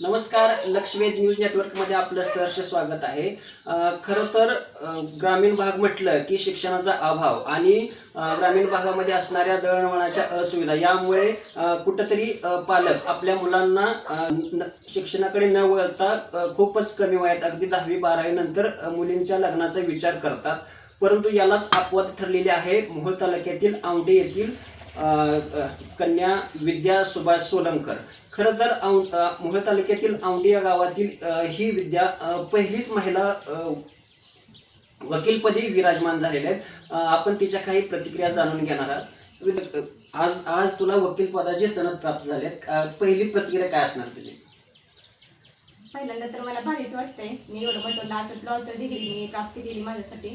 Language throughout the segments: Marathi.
नमस्कार लक्षवेध न्यूज नेटवर्कमध्ये आपलं सहर्ष स्वागत आहे. खरं तर ग्रामीण भाग म्हटलं की शिक्षणाचा अभाव आणि ग्रामीण भागामध्ये असणाऱ्या दळणवळणाच्या असुविधा यामुळे कुठंतरी पालक आपल्या मुलांना शिक्षणाकडे न वळता खूपच कमी वयात अगदी दहावी बारावी नंतर मुलींच्या लग्नाचा विचार करतात. परंतु यालाच अपवाद ठरलेले आहे. मोहोळ तालुक्यातील आवडे येथील कन्या विद्या सुभाष सोलंकर. खरं तर औ- अ, मोहोळ तालुक्यातील औंढे या गावातील ही विद्या पहिलीच महिला वकीलपदी विराजमान झालेल्या आहेत. आपण तिच्या काही प्रतिक्रिया जाणून घेणार आहात. आज आज तुला वकील पदाची सनद प्राप्त झाली आहेत. पहिली प्रतिक्रिया काय असणार तुझी? पहिल्यांदा तर मला भारीच वाटतंय. मी एवढं मोठं लाच तर डिग्री मी प्राप्त केली माझ्यासाठी.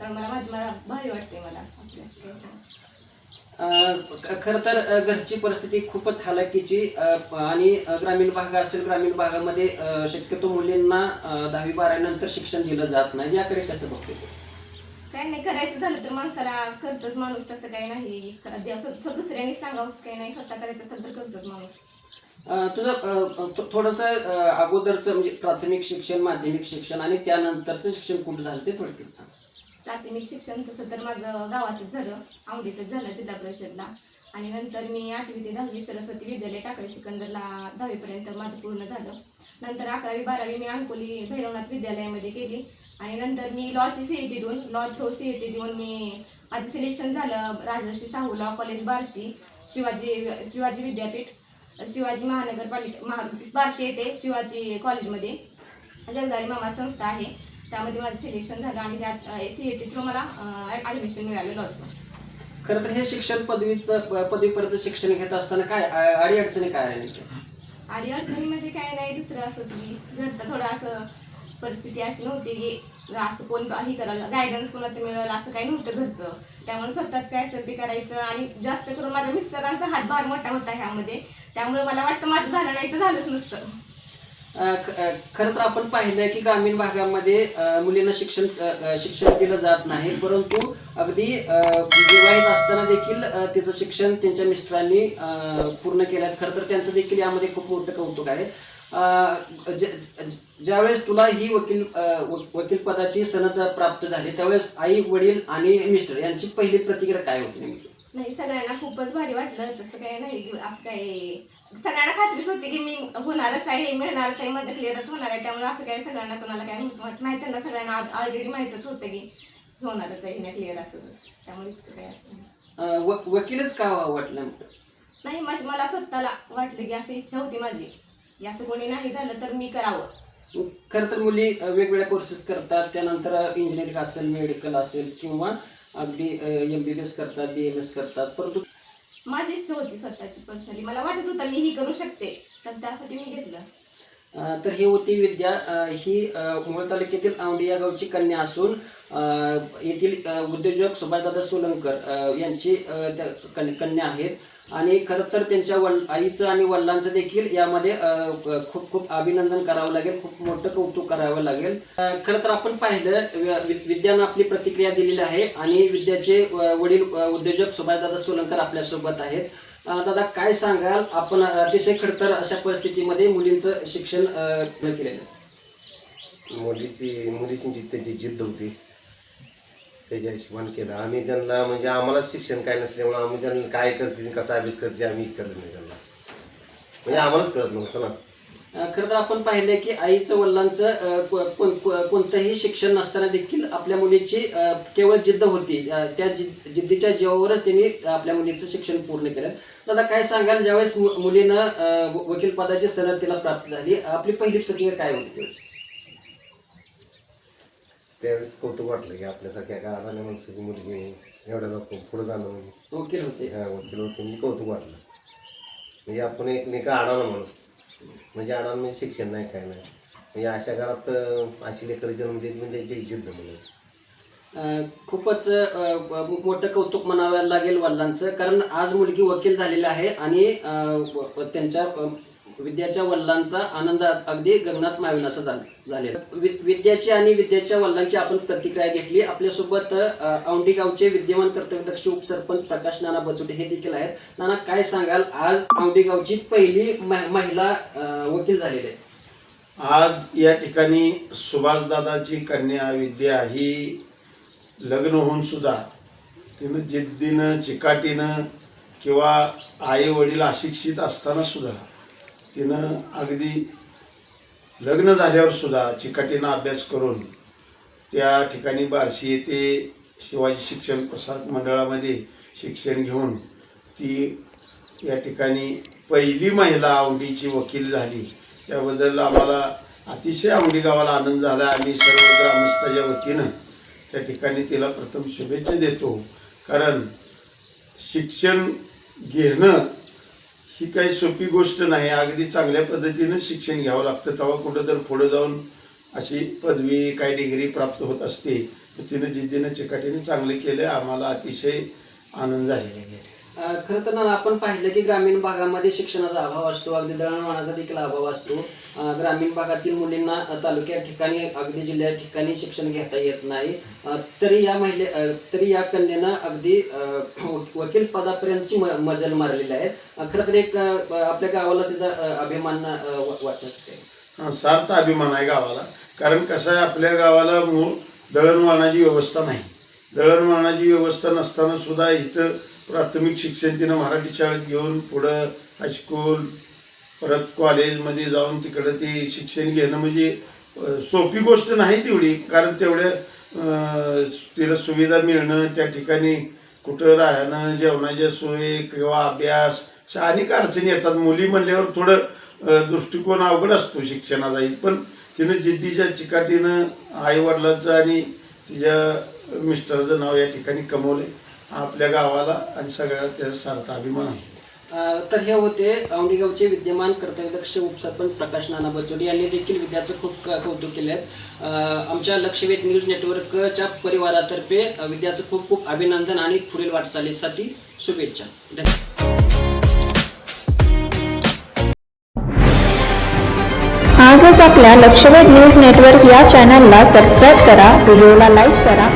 तर मला माझी मला भारी वाटते मला आपल्या शिक्षणाचं. अ, ख- खरं तर घरची परिस्थिती खूपच हालाकीची आणि ग्रामीण भाग असेल ग्रामीण भागामध्ये शक्यतो मुलींना दहावी बारावी नंतर शिक्षण दिलं जात नाही. याकडे कसं बघते? काय नाही करायचं झालं तर माणसाला करतच माणूस तसं काही नाही. दुसऱ्याने सांगावंच काही नाही. स्वतः करायचं असेल तर करतोच माणूस. तुझं थोडंसं अगोदरचं म्हणजे प्राथमिक शिक्षण माध्यमिक शिक्षण आणि त्यानंतरचं शिक्षण कुठं झालं ते थोडक्यात सांग. प्राथमिक शिक्षण तसं तर माझं गावातच झालं. आवडीतच झालं जिल्हा परिषदला. आणि नंतर मी आठवी ते दहावी सरस्वती विद्यालय टाकळे सिकंदरला दहावीपर्यंत माझं पूर्ण झालं. नंतर अकरावी बारावी मी अंकोली भैरवनाथ विद्यालयामध्ये केली आणि नंतर मी लॉची सी ई टी देऊन law through C E T देऊन मी आधी सिलेक्शन झालं राजर्षी शाहू लॉ कॉलेज बार्शी शिवाजी शिवाजी विद्यापीठ शिवाजी महानगरपालिका महा बार्शी येथे शिवाजी कॉलेजमध्ये जगदाळी मामा संस्था आहे. त्यामध्ये माझं सिलेक्शन झालं आणि त्यात सी ए टी थ्रू मला ॲडमिशन मिळालं लॉचं खरं तर हे शिक्षण पदवीचं पदवीपर्यंत शिक्षण घेत असताना काय अडी अडचणी काय आल्या नेमक्या? आणि अडचणी म्हणजे काय नाही दुसरं असं की घरचं थोडं असं परिस्थिती अशी नव्हती की असं कोण काही करायला गायडन्स कोणाचं मिळेल असं काही नव्हतं घरचं. त्यामुळे स्वतःच काय असेल ते करायचं आणि जास्त करून माझ्या मिस्टरांचा हातभार मोठा होता ह्यामध्ये. त्यामुळे मला वाटतं माझं झालं नाही तर झालंच नसतं. खरं तर आपण पाहिलं की ग्रामीण भागामध्ये मुलींना शिक्षण शिक्षण दिलं जात नाही. परंतु अगदी विवाहित असताना देखील तिचं शिक्षण त्यांच्या मिस्टरांनी पूर्ण केलं आहे. खरं तर त्यांचं देखील यामध्ये खूप मोठं कौतुक आहे. ज्यावेळेस तुला ही वकील वकील पदाची सनद प्राप्त झाली त्यावेळेस आई वडील आणि मिस्टर यांची पहिली प्रतिक्रिया काय होती नेमकी? नाही सगळ्यांना खूपच भारी वाटलं तसं काय नाही असं काय सगळ्यांना खात्रीच होती की मी होणारच आहे मिळणारच आहे माझं क्लिअरच होणार आहे. त्यामुळे असं काही सगळ्यांना कोणाला काही माहीत त्यांना सगळ्यांना ऑलरेडी माहीतच होतं की होणारच आहे नाही क्लिअर असं. त्यामुळे इतकं काही असं व- वकीलच का व्हावं वाटलं? नाही माझी मला स्वतःला वाटलं की असं इच्छा होती माझी. की असं कोणी नाही झालं तर मी करावं. खरं तर मुली अ, वेगवेगळ्या कोर्सेस करतात. त्यानंतर इंजिनिअरिंग असेल मेडिकल असेल किंवा अगदी एम बी बी एस करतात बी एम एस करतात. परंतु माझी इच्छा होती स्वतःची पर्सनली मला वाटत होतं मी ही करू शकते तर त्यासाठी मी घेतलं. अ, तर ही होती विद्या. अ, ही अ, मोहोळ तालुक्यातील औंढी या गावची कन्या असून अ, येथील अ, उद्योजक सुभाषदादा सोलंकर अ, यांची अ, त्या कन- कन्या आहेत. आणि खरं तर त्यांच्या वड आईचं आणि वडिलांचं देखील यामध्ये खूप खूप अभिनंदन करावं लागेल खूप मोठं कौतुक करावं लागेल. खरं तर आपण पाहिलं विद्यानं आपली प्रतिक्रिया दिलेली आहे आणि विद्याचे वडील उद्योजक सुभाषदादा सोलंकर आपल्यासोबत आहेत. दादा काय सांगाल? आपण अतिशय खडतर अशा परिस्थितीमध्ये मुलींचं शिक्षण केलेलं मुलीची मुलीची त्याची जिद्द होती. त्याच्या हिशोबाने केलं. आम्ही त्यांना म्हणजे आम्हालाच शिक्षण काय नसल्यामुळे आम्ही त्यांना काय करते कसा अभ्यास करते आम्ही विचारलं नाही त्यांना. म्हणजे आम्हालाच कळत नव्हतं ना. अ, खरं तर आपण पाहिलं की आईचं वडिलांचं अ, को- कोण- को- कोणतंही शिक्षण नसताना देखील आपल्या मुलीची अ, केवळ जिद्द होती. अ, त्या जिद जिद्दीच्या जीवावरच त्यांनी आपल्या मुलीचं शिक्षण पूर्ण केलं. दादा काय सांगाल ज्यावेळेस मु- मुलीनं अ, व- वकील पदाची सनद तिला प्राप्त झाली आपली पहिली प्रक्रिया काय होती त्यावेळेस? त्यावेळेस कौतुक वाटलं की आपल्यासारख्या गावाने माणसाची मुलगी एवढ्या लोक पुढे जाणं. म्हणजे वकील होते. ह्या वकील होते. म्हणजे कौतुक वाटलं. म्हणजे आपण एक नाही का अडाणा माणूस. म्हणजे अडाण म्हणजे शिक्षण नाही काय नाही. म्हणजे अशा घरात अशी लेकर जन्म देत म्हणजे त्यांची जिद्द म्हणायची अ, खूपच अ, ब- मोठं कौतुक म्हणावं लागेल वडिलांचं. कारण आज मुलगी वकील झालेली आहे आणि अ, व- व त्यांच्या अ, विद्याच्या वल्लांचा आनंद अगदी गगनात मावेन असं झालं झालेलं. विद्याची आणि विद्याच्या वल्लांची आपण प्रतिक्रिया घेतली. आपल्यासोबत अ, गावचे विद्यमान कर्तव्यदक्ष उपसरपंच प्रकाश नाना बचुटे हे देखील आहेत. नाना काय सांगाल? आज औंढी गावची पहिली महिला वकील झालेली आहे आज या ठिकाणी सुभाषदादाची कन्या विद्या ही लग्न होऊन सुद्धा तिनं जिद्दीनं चिकाटीनं किंवा आई वडील अशिक्षित असताना सुद्धा तिनं अगदी लग्न झाल्यावर सुद्धा चिकाटीनं अभ्यास करून त्या ठिकाणी बार्शी येथे शिवाजी शिक्षण प्रसारक मंडळामध्ये शिक्षण घेऊन ती या ठिकाणी पहिली महिला आवडीची वकील झाली. त्याबद्दल आम्हाला अतिशय आवडी गावाला आनंद झाला. आम्ही सर्व ग्रामस्थाच्या वतीनं त्या ठिकाणी तिला प्रथम शुभेच्छा देतो. कारण शिक्षण घेणं ही काही सोपी गोष्ट नाही. अगदी चांगल्या पद्धतीनं शिक्षण घ्यावं लागतं. तेव्हा कुठं तर पुढं जाऊन अशी पदवी काही डिग्री प्राप्त होत असते. तर तिनं जिद्दीनं चिकाटीनं चांगले केले. आम्हाला अतिशय आनंद झालेला आहे. खरं तर ना आपण पाहिलं की ग्रामीण भागामध्ये शिक्षणाचा अभाव असतो अगदी दळणवळणाचा देखील अभाव असतो. ग्रामीण भागातील मुलींना तालुक्या ठिकाणी अगदी जिल्ह्या ठिकाणी शिक्षण घेता येत नाही. तरी या महिले तरी या कन्येनं अगदी वकील पदापर्यंतची म- मजल मारलेली आहे. खरं तर एक आपल्या गावाला तिचा अभिमान वाटत असते. सार्थ अभिमान आहे गावाला. कारण कसं आहे आपल्या गावाला मूळ दळणवळणाची व्यवस्था नाही. दळणवळणाची व्यवस्था नसताना सुद्धा इथं प्राथमिक शिक्षण तिनं मराठी शाळेत घेऊन पुढं हायस्कूल परत कॉलेजमध्ये जाऊन तिकडं ते शिक्षण घेणं म्हणजे सोपी गोष्ट नाही तेवढी. कारण तेवढ्या तिला सुविधा मिळणं त्या ठिकाणी कुठं राहणं जेवणाच्या सोयी किंवा अभ्यास अशा अनेक अडचणी येतात. मुली म्हणल्यावर थोडं दृष्टिकोन अवघड असतो शिक्षणाचा. पण तिनं जिद्दीच्या चिकाटीनं आईवडिलाचं आणि तिच्या मिस्टरचं नाव या ठिकाणी कमवले आपल्या गावाला आणि सगळ्यात त्याचा सार्थ अभिमान आहे. अ, तर हे होते औंढी गावचे विद्यमान कर्तव्यदक्ष उपसरपंच प्रकाश नाना बचोडी यांनी देखील विद्याचं खूप क- कौतुक केले आहे अ, आमच्या लक्षवेध न्यूज नेटवर्कच्या परिवारातर्फे अ, विद्याचं खूप खूप अभिनंदन आणि पुढील वाटचालीसाठी शुभेच्छा. धन्यवाद. आजच आपल्या लक्षवेध न्यूज नेटवर्क या चॅनलला सबस्क्राईब करा व्हिडिओला लाईक करा